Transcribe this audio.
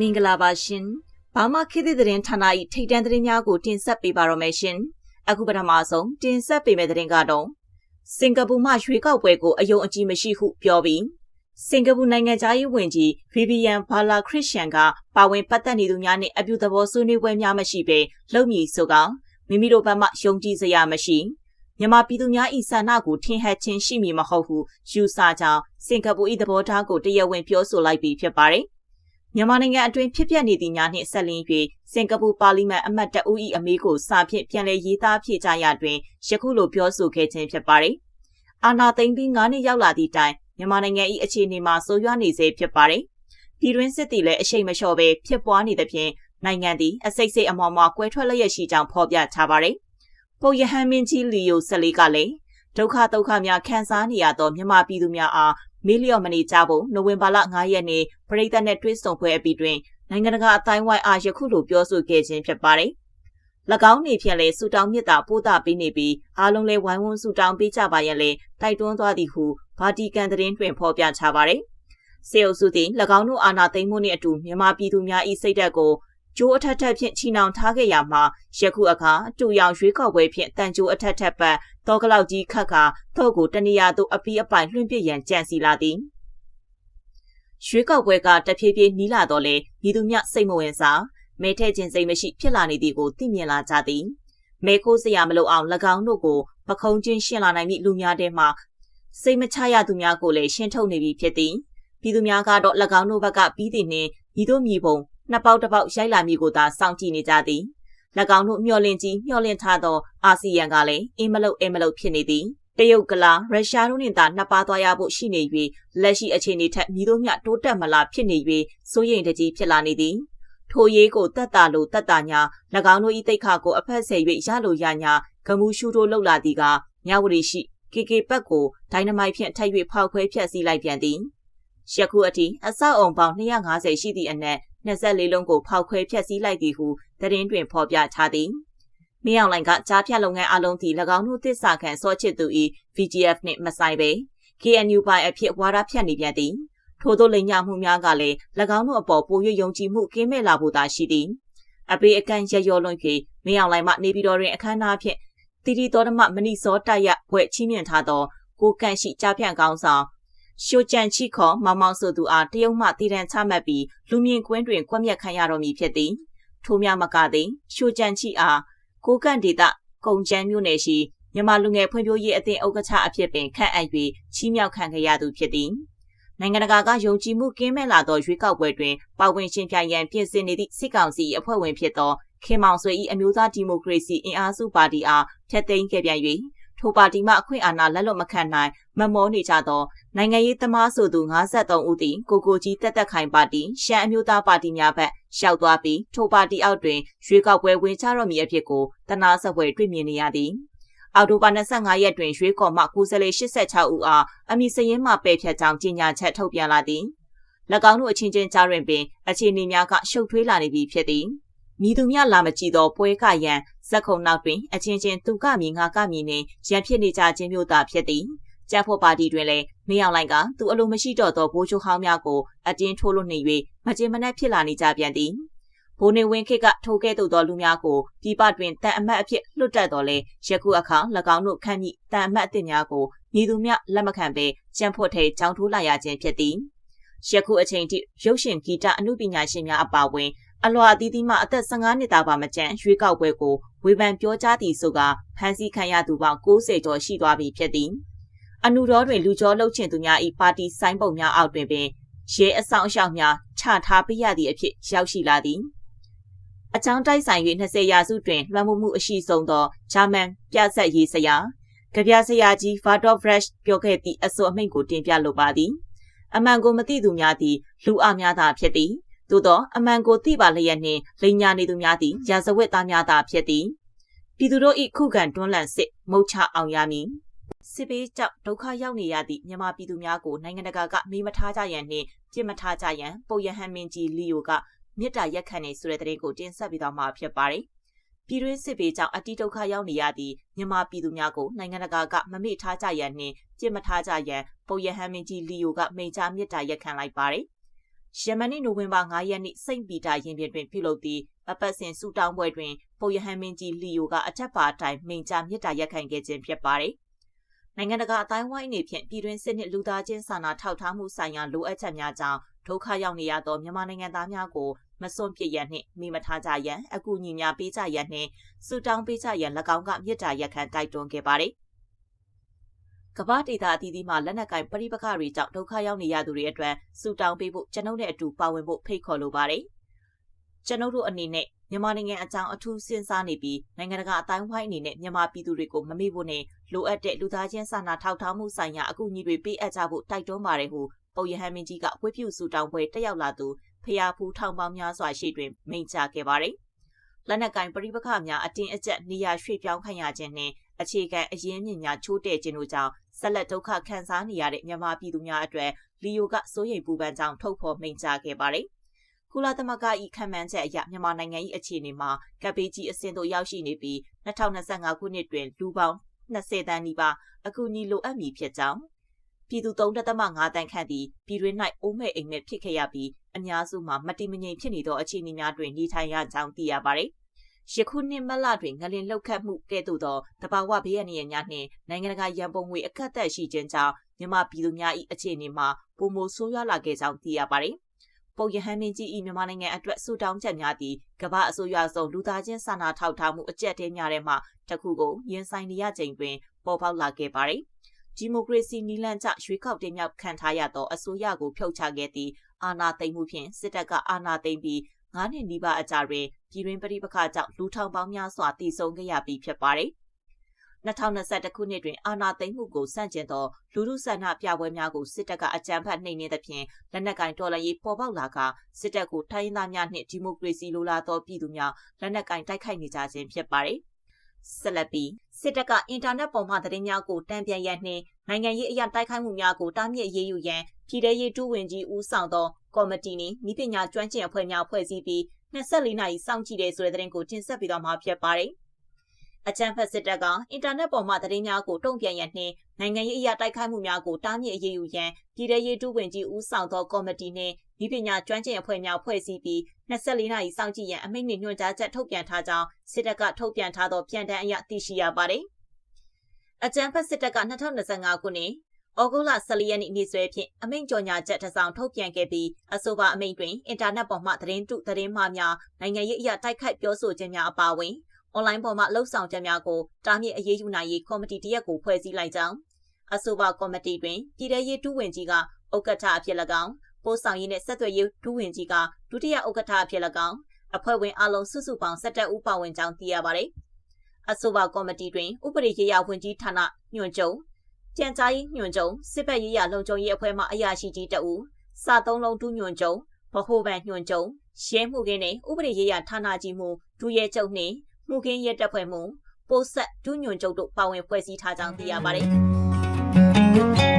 မင်္ဂလာပါရှင်။ဘာမှခေတ်သစ်သတင်းဌာန၏ထိတ်တန့်သတင်းများကိုတင်ဆက်ပေးပါရမယ်ရှင်။အခုပထမဆုံးတင်ဆက်ပေးမယ့်သတင်းကတော့စင်ကာပူမှရွေးကောက်ပွဲကိုအယုံအကြည်မရှိဟုပြောပြီးစင်ကာပူနိုင်ငံသားရေးဝန်ကြီးဗီဗီယန်ဘာလာခရစ်ရှန်ကပါဝင်ပတ်သက်နေသူများနှင့်အပြုသဘောဆွေးနွေးပွဲများမရှိဘဲလုံမည်ဆိုကမိမိတို့ဘက်မှယုံကြည်စရာမရှိမြန်မာပြည်သူများ၏ဆန္ဒကိုထင်ဟပ်ခြင်းရှိမည်မဟုတ်ဟုယူဆကြောင်းစင်ကာပူ၏သဘောထားကိုတရားဝင်ပြောဆိုလိုက်ပြီးဖြစ်ပါတယ်။ မြန်မာနိုင်ငံအတွင်းဖြစ်ပျက်နေသည့်များနှင့်ဆက်လင်း၍စင်ကာပူပါလီမန်အမတ်တအူး၏အမေကိုစာဖြင့်ပြန်လည်ရေးသားဖြည့်ကြရတွင်ယခုလိုပြောဆိုခဲ့ခြင်းဖြစ်ပါတယ်။အာနာသိမ့်ပြီး9နှစ်ရောက်လာသည့်တိုင်မြန်မာနိုင်ငံ၏အခြေအနေမှာဆိုးရွားနေစေဖြစ်ပါတယ်။ပြည်တွင်းစစ်သည်လည်းအရှိန်မလျှော့ဘဲဖြစ်ပွားနေသဖြင့်နိုင်ငံသည်အစိတ်စိတ်အမော်မော်ကွဲထွက်လျက်ရှိကြောင်းဖော်ပြထားပါတယ်။ပုပ်ယဟန်မင်းကြီးလီယို၁၄ကလည်းဒုက္ခဒုက္ခများခံစားနေရသောမြန်မာပြည်သူများအား မီလီယံမနီကြဖို့နိုဝင်ဘာလ9ရက်နေ့ပြည်သက်နဲ့တွဲဆုံပွဲအပြီးတွင်နိုင်ငံတကာအတိုင်းဝိုင်းအားယခုလိုပြောဆိုခဲ့ခြင်းဖြစ်ပါတယ်။၎င်းနေဖြင့်လည်းစူတောင်းမြစ်တာပို့တာပေးနေပြီးအားလုံးလည်းဝိုင်းဝန်းစူတောင်းပေးကြပါရဲ့လေတိုက်တွန်းသွားသည်ဟုဗာတီကန်သတင်းတွင်ဖော်ပြထားပါတယ်။စေအုပ်စုသည်၎င်းတို့အာဏာသိမ်းမှုနှင့်အတူမြန်မာပြည်သူများ၏စိတ်ဓာတ်ကို ကျိုးအထက်ထက်ဖြင့်ချီနှောင်ထားခဲ့ရမှာယခုအခါတူရောင်ရွေးကောက်ပွဲဖြင့်တန်ကျိုးအထက်ထက်ပတ်တောကလောက်ကြီးခတ်ခါတော့ကိုတနေရာသို့အပီးအပိုင်လွှင့်ပစ်ရန်ကြံစီလာသည်ရွှေကောက်ပွဲကတဖြည်းဖြည်းနီးလာတော့လေဤသူမြစိတ်မဝင်စားမဲထဲခြင်းစိတ်မရှိဖြစ်လာနေသည်ကိုသိမြင်လာကြသည်မဲခိုးစရာမလိုအောင်၎င်းတို့ကိုပခုံးချင်းရှင်းလာနိုင်သည့်လူများထဲမှစိတ်မချရသူများကိုလည်းရှင်းထုတ်နေပြီဖြစ်သည်ပြည်သူများကတော့၎င်းတို့ဘက်ကပြီးသည်နှင့်ဤတို့မြေပုံ နှစ်ပေါက်တစ်ပေါက်ရိုက်လာမည်ကိုသာစောင့်ကြည့်နေကြသည်၎င်းတို့မျှော်လင့်ကြီးမျှော်လင့်ထားသောအာဆီယံကလည်းအင်းမလုတ်အင်းမလုတ်ဖြစ်နေသည်တရုတ်ကလာရုရှားတို့နှင့်သာနှစ်ပါးသွားရဖို့ရှိနေ၍လက်ရှိအခြေအနေထက်မြည်တို့မျှတိုးတက်မလားဖြစ်နေ၍စိုးရိမ်တကြီးဖြစ်လာနေသည်ထိုရေးကိုတတ်တာလို့တတ်တာညာ၎င်းတို့၏တိတ်ခါကိုအဖက်ဆယ်၍ရလိုရညာဂမူရှူတို့လှုပ်လာသည်ကမြဝတီရှိကေကေပတ်ကိုဒိုင်နမိုက်ဖြင့်ထိုက်၍ဖောက်ခွဲဖျက်ဆီးလိုက်ပြန်သည်ယခုအထိအဆောက်အုံပေါင်း250ရှိသည့်အနက် 24လုံးကိုဖောက်ခွဲဖျက်ဆီးလိုက်သည်ဟုသတင်းတွင်ဖော်ပြထားသည်မင်းအောင်လိုင်ကကြားဖြတ်လုပ်ငန်းအလုံးထိ၎င်းတို့သစ္စာခံစောချစ်သူ၏ VGF နှင့်မဆိုင်ပဲ KNU ပိုင်းအဖြစ်ဝါဒဖြတ်နေပြန်သည်ထို့သောလိမ်ညာမှုများကလည်း၎င်းတို့အပေါ်ပို၍ယုံကြည်မှုကင်းမဲ့လာဖို့သာရှိသည်အပေအကန်ရရောလွန်ခေမင်းအောင်လိုင်မှနေပြည်တော်တွင်အခမ်းအနားဖြင့်တီတီတော်ဓမမဏိစောတရဘွဲ့ချီးမြှင့်ထားသောကိုကန့်ရှိကြားဖြန့်ကောင်းဆောင် ရှိုကြံချိခေါ်မောင်မောင်ဆိုသူအားတရုတ်မှတည်တံချမှတ်ပြီးလူမြင့်ကွင်းတွင်ကွက်မြက်ခံရတော်မူဖြစ်သည်ထို့များမကသည်ရှိုကြံချိအားကိုကန့်ဒေတာကုံချမ်းမြို့နယ်ရှိမြန်မာလူငယ်ဖွံ့ဖြိုးရေးအသင်းဥက္ကဋ္ဌအဖြစ်ပင်ခန့်အပ်၍ချီးမြှောက်ခံခဲ့ရသူဖြစ်သည်နိုင်ငံတကာကယုံကြည်မှုကင်းမဲ့လာသောရွေးကောက်ပွဲတွင်ပါဝင်ရှင်ပြိုင်ရန်ပြင်ဆင်နေသည့်စစ်ကောင်စီအဖွဲ့ဝင်ဖြစ်သောခင်မောင်ဆွေ၏အမျိုးသားဒီမိုကရေစီအင်အားစုပါတီအားဖျက်သိမ်းခဲ့ပြန်၍ ထိုပါတီမှအခွင့်အာဏာလက်လွတ်မခံနိုင်မမောနေကြသောနိုင်ငံရေးသမားဆိုသူ53ဦးသည်ကိုကိုကြီးတက်တက်ခိုင်ပါတီရှမ်းအမျိုးသားပါတီများဘက်ရှောက်သွားပြီးထိုပါတီအောက်တွင်ရွေးကောက်ပွဲဝင်ချတော့မည်အဖြစ်ကိုတနာဆက်ပွဲတွေ့မြင်နေရသည်အော်တိုဘာ25ရက်တွင်ရွေးကော်မှကိုယ်စားလှယ်86ဦးအားအမိစရင်မှပယ်ဖြတ်ကြောင်းကြေညာချက်ထုတ်ပြန်လာသည်၎င်းတို့အချင်းချင်းကြားတွင်ပင်အခြေအနေများကရှုပ်ထွေးလာနေပြီဖြစ်သည်မိသူများလာမကြည့်သောပွဲကရန် ဇက်ခုံနောက်တွင်အချင်းချင်းသူကမည်ငါကမည်နှင့်ရန်ဖြစ်နေကြခြင်းမျိုးသာဖြစ်သည်ကျန်းဖို့ပါတီတွင်လည်းမင်းအောင်လိုင်ကသူအလိုမရှိတော့သောဘိုးချိုဟောင်းများကိုအတင်းထိုးလွှတ်နေ၍မကြေမနက်ဖြစ်လာနေကြပြန်သည်ဘိုးနေဝင်းခေတ်ကထိုးခဲ့သို့သောလူများကိုပြည်ပတွင်တန်အမတ်အဖြစ်လွတ်တက်တော်လဲယခုအခါ၎င်းတို့ခန့်မိတန်အမတ်အသစ်များကိုညီသူများလက်မခံဘဲကြံဖို့ထဲကြောင်းထိုးလာရခြင်းဖြစ်သည်ယခုအချိန်ထိရုပ်ရှင်ဂီတအမှုပညာရှင်များအပါအဝင် အလွာအသီးသီးမှအသက်15နှစ်သားပါမကျန်ရွေးကောက်ပွဲကိုဝေဖန်ပြောကြားသည်ဆိုကဖမ်းဆီးခံရသူပေါင်း90ကျော်ရှိသွားပြီဖြစ်သည်အနုတော်တွင်လူကျော်လှုပ်ချင်သူများ၏ပါတီဆိုင်းပုံများအောက်တွင်ပင်ရဲအဆောင်အရှောက်များချထားပေးရသည့်အဖြစ်ရောက်ရှိလာသည်အချောင်းတိုက်ဆိုင်၍20ရာစုတွင်လွှမ်းမိုးမှုအရှိဆုံးသောဂျာမန်ပြဆက်ရေးစရာကြပြဆရာကြီးဗာတော့ဖရက်ပြောခဲ့သည့်အဆိုအမိန့်ကိုတင်ပြလိုပါသည်အမှန်ကိုမသိသူများသည်လူအများသာဖြစ်သည် သို့သောအမှန်ကိုသိပါလျက်နှင့်လိန်ညာနေသူများသည်ရာဇဝတ်သားများသာဖြစ်သည်ပြည်သူတို့၏ခုခံတွန်းလှန်စစ်မုတ်ချအောင်ရမည်စစ်ပေးကြောင့်ဒုက္ခရောက်နေရသည့်မြန်မာပြည်သူများကိုနိုင်ငံတကာကမေးမထားကြရန်နှင့်ပြစ်မထားကြရန်ပုတ်ရဟန်မင်းကြီးလီယိုကမြစ်တာရက်ခံနေဆိုတဲ့တဲ့ကိုတင်ဆက်ပြီးတော့မှာဖြစ်ပါတယ်ပြည်တွင်းစစ်ပေးကြောင့်အတိဒုက္ခရောက်နေရသည့်မြန်မာပြည်သူများကိုနိုင်ငံတကာကမမေ့ထားကြရန်နှင့်ပြစ်မထားကြရန်ပုတ်ရဟန်မင်းကြီးလီယိုကမိန့်ကြားမြစ်တာရက်ခံလိုက်ပါတယ် ယမန်နေ့နိုဝင်ဘာ9ရက်နေ့စိန့်ပီတာရင်ပြင်တွင်ပြုလုပ်သည့်အပတ်စဉ်ဆူတောင်းပွဲတွင်ပုပ်ယဟန်မင်းကြီးလီယိုကအထက်ပါအတိုင်းမိန့်ကြားမြစ်တာရက်ခံခဲ့ခြင်းဖြစ်ပါတယ်။နိုင်ငံတကာအတိုင်းဝိုင်းအနေဖြင့်ပြည်တွင်းစစ်နှင့်လူသားချင်းစာနာထောက်ထားမှုဆိုင်ရာလိုအပ်ချက်များကြောင့်ဒုက္ခရောက်နေရသောမြန်မာနိုင်ငံသားများကိုမစွန့်ပစ်ရန်နှင့်မိမထားကြရန်အကူအညီများပေးကြရန်နှင့်စုတောင်းပေးကြရန်၎င်းကမြစ်တာရက်ခံတိုက်တွန်းခဲ့ပါတယ်။ ကမ္ဘာဒေသအသီးသီးမှာလက်နက်ကင်ပရိပခတွေကြောင့်ဒုက္ခရောက်နေရသူတွေအတွက်စူတောင်းပေးဖို့ကျွန်ုပ်နဲ့အတူပါဝင်ဖို့ဖိတ်ခေါ်လိုပါတယ်။ကျွန်ုပ်တို့အနေနဲ့မြန်မာနိုင်ငံအကြောင်းအထူးစဉ်းစားနေပြီးနိုင်ငံတကာအတိုင်းဝိုင်းအနေနဲ့မြန်မာပြည်သူတွေကိုမမေ့ဖို့နဲ့လိုအပ်တဲ့လူသားချင်းစာနာထောက်ထားမှုဆိုင်ရာအကူအညီတွေပေးအပ်ကြဖို့တိုက်တွန်းပါတယ်ဟုပုပ်ယဟန်မင်းကြီးကဝိပြုစုတောင်းပွဲတက်ရောက်လာသူဖျားဖူးထောင်ပေါင်းများစွာရှိတွင်မိန့်ကြားခဲ့ပါတယ်။လက်နက်ကင်ပရိပခများအတင်းအကျပ်နေရာရွှေ့ပြောင်းခံရခြင်းနှင့် အခြေခံအရင်းမြစ်များချိုးတဲ့ခြင်းတို့ကြောင့်ဆက်လက်ဒုက္ခခံစားနေရတဲ့မြန်မာပြည်သူများအတွက်လီယိုကစိုးရိမ်ပူပန်ကြောင်းထုတ်ဖော်မိန့်ကြားခဲ့ပါတယ်။ကုလသမဂ္ဂ၏ခံမှန်းချက်အရမြန်မာနိုင်ငံ၏အခြေအနေမှာကပ်ဘေးကြီးအဆင့်သို့ရောက်ရှိနေပြီး2025ခုနှစ်တွင်လူပေါင်း20တန်းနီးပါးအကူအညီလိုအပ်မည်ဖြစ်ကြောင်းပြည်သူ3.5တန်းခန့်သည်ပြည်တွင်း၌အိုးမဲ့အိမ်မဲ့ဖြစ်ခဲ့ရပြီးအများစုမှာမတိမငြိမ်ဖြစ်နေသောအခြေအနေများတွင်နေထိုင်ရကြောင်းသိရပါသည်။ ယခုနှစ်မလတွင်ငလင်လှုပ်ခတ်မှုကဲ့သို့သောတဘာဝဘေးအန္တရာယ်များနှင့်နိုင်ငံတကာရန်ပုံငွေအခက်အသက်ရှိခြင်းကြောင့်မြန်မာပြည်သူများ၏အခြေအနေမှာပုံမိုဆိုးရွားလာခဲ့ကြောင်းသိရပါသည်။ပုပ်ယဟန်မင်းကြီး၏မြန်မာနိုင်ငံအတွက်ဆူတောင်းချက်များသည့်ကမ္ဘာအစိုးရဆုံးလူသားချင်းစာနာထောက်ထားမှုအကြက်တဲများထဲမှတစ်ခုကိုရင်ဆိုင်နေရချိန်တွင်ပေါ်ပေါက်လာခဲ့ပါသည်။ဒီမိုကရေစီနီလန်ကျရွေးကောက်တင်မြှောက်ခံထားရသောအစိုးရကိုဖြုတ်ချခဲ့သည့်အာဏာသိမ်းမှုဖြင့်စစ်တပ်ကအာဏာသိမ်းပြီး 9နှစ်နီးပါးအကြာတွင်ပြည်တွင်းပဋိပက္ခကြောင့်လူထောင်ပေါင်းများစွာတည်ဆုံခဲ့ရပြီးဖြစ်ပါတယ်။2021ခုနှစ်တွင်အာဏာသိမ်းမှုကိုစန့်ကျင်သောလူထုဆန္ဒပြပွဲများကိုစစ်တပ်ကအကြမ်းဖက်နှိမ်နင်းသဖြင့်လက်နက်ကင်တော်လှန်ရေးပေါ်ပေါက်လာကစစ်တပ်ကိုတိုင်းရင်းသားများနှင့်ဒီမိုကရေစီလိုလားသောပြည်သူများလက်နက်ကင်တိုက်ခိုက်နေကြခြင်းဖြစ်ပါတယ်။ဆက်လက်ပြီးစစ်တပ်ကအင်တာနက်ပေါ်မှသတင်းများကိုတံပြန်ရန်နှင့်နိုင်ငံရေးအရာတိုက်ခိုက်မှုများကိုတားမြစ်ရေးယူရန် ပြည်ထရေးတူဝင်ကြီးဦးဆောင်သောကော်မတီနှင့်ဤပညာကျွမ်းကျင်အဖွဲ့များဖွဲ့စည်းပြီး24နာရီစောင့်ကြည့်တဲ့ဆိုတဲ့သတင်းကိုတင်ဆက်ပေးသွားမှာဖြစ်ပါတယ်။အကြံဖက်စစ်တပ်ကအင်တာနက်ပေါ်မှာသတင်းများကိုတုံ့ပြန်ရန်နှင့်နိုင်ငံရေးအရာတိုက်ခိုက်မှုများကိုတားမြစ်အရေးယူရန်ပြည်ထရေးတူဝင်ကြီးဦးဆောင်သောကော်မတီနှင့်ဤပညာကျွမ်းကျင်အဖွဲ့များဖွဲ့စည်းပြီး24နာရီစောင့်ကြည့်ရန်အမိန့်နှင့်ညွှန်ကြားချက်ထုတ်ပြန်ထားကြောင်းစစ်တပ်ကထုတ်ပြန်ထားသောပြန်တမ်းအရသိရှိရပါတယ်။အကြံဖက်စစ်တပ်က2025ခုနှစ် ဩဂုတ်လ14ရက်နေ့နေ့စွဲဖြင့်အမိန့်ကြော်ညာချက်တစ်စောင်ထုတ်ပြန်ခဲ့ပြီးအဆိုပါအမိန့်တွင်အင်တာနက်ပေါ်မှသတင်းတုသတင်းမှားများနိုင်ငံရေးအရာတိုက်ခိုက်ပြောဆိုခြင်းများအပါအဝင်အွန်လိုင်းပေါ်မှလှုပ်ဆောင်ချက်များကိုတားမြစ်အရေးယူနိုင်ရေးကော်မတီတရက်ကိုဖွဲ့စည်းလိုက်ကြောင်းအဆိုပါကော်မတီတွင်ပြည်ထရေးတူးဝင်ကြီးကဥက္ကဋ္ဌအဖြစ်၎င်းပို့ဆောင်ရေးနှင့်ဆက်သွယ်ရေးဒူးဝင်ကြီးကဒုတိယဥက္ကဋ္ဌအဖြစ်၎င်းအဖွဲ့ဝင်အလုံးစုစုပေါင်း17ဦးပါဝင်ကြောင်းသိရပါသည်။အဆိုပါကော်မတီတွင်ဥပဒေရေးရာဝန်ကြီးဌာနညွှန်ချုပ် ကြံကြားရေးညွှန်ချုပ်စစ်ဘက်ရေးရာလုံခြုံရေးအဖွဲ့မှအရာရှိကြီးတဦးစာသုံးလုံးဒုညွှန်ချုပ်ဗဟိုဘဏ်ညွှန်ချုပ်ရဲမှုခင်းနှင့်ဥပဒေရေးရာဌာနကြီးမှဒုရဲချုပ်နှင့်မှုခင်းရဲတပ်ဖွဲ့မှပိုးဆက်ဒုညွှန်ချုပ်တို့ပါဝင်ဖွဲ့စည်းထားကြောင်းသိရပါတယ်